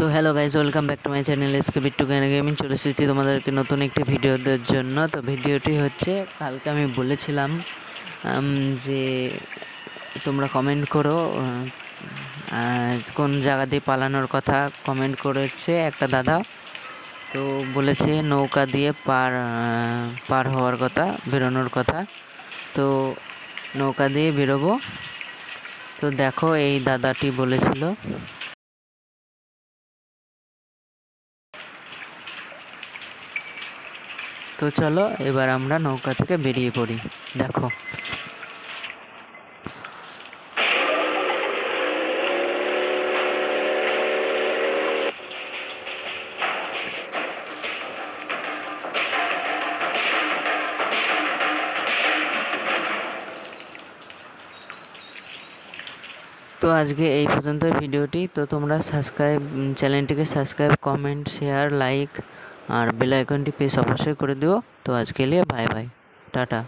তো hello guys welcome back to my channel SK Bittu gun gaming চলে এসেছি তোমাদেরকে নতুন একটি ভিডিও দেওয়ার জন্য। তো ভিডিওটি হচ্ছে, কালকে আমি বলেছিলাম যে তোমরা কমেন্ট করো কোন জায়গা দিয়ে পালানোর কথা কমেন্ট করেছে একটা দাদা। তো বলেছে নৌকা দিয়ে পার পার হওয়ার কথা, বেরোনোর কথা। তো নৌকা দিয়ে বেরোবো। তো দেখো এই দাদাটি বলেছিল তো চলো, এবার আমরা নৌকা থেকে বেরিয়ে পড়ি। দেখো। তো আজকে এই পর্যন্ত ভিডিওটি। তো তোমরা সাবস্ক্রাইব চ্যানেলটিকে সাবস্ক্রাইব কমেন্ট শেয়ার লাইক আর বেল আইকনটি প্রেস অবশ্যই করে দিও। তো আজকে নিয়ে বাই বাই টাটা।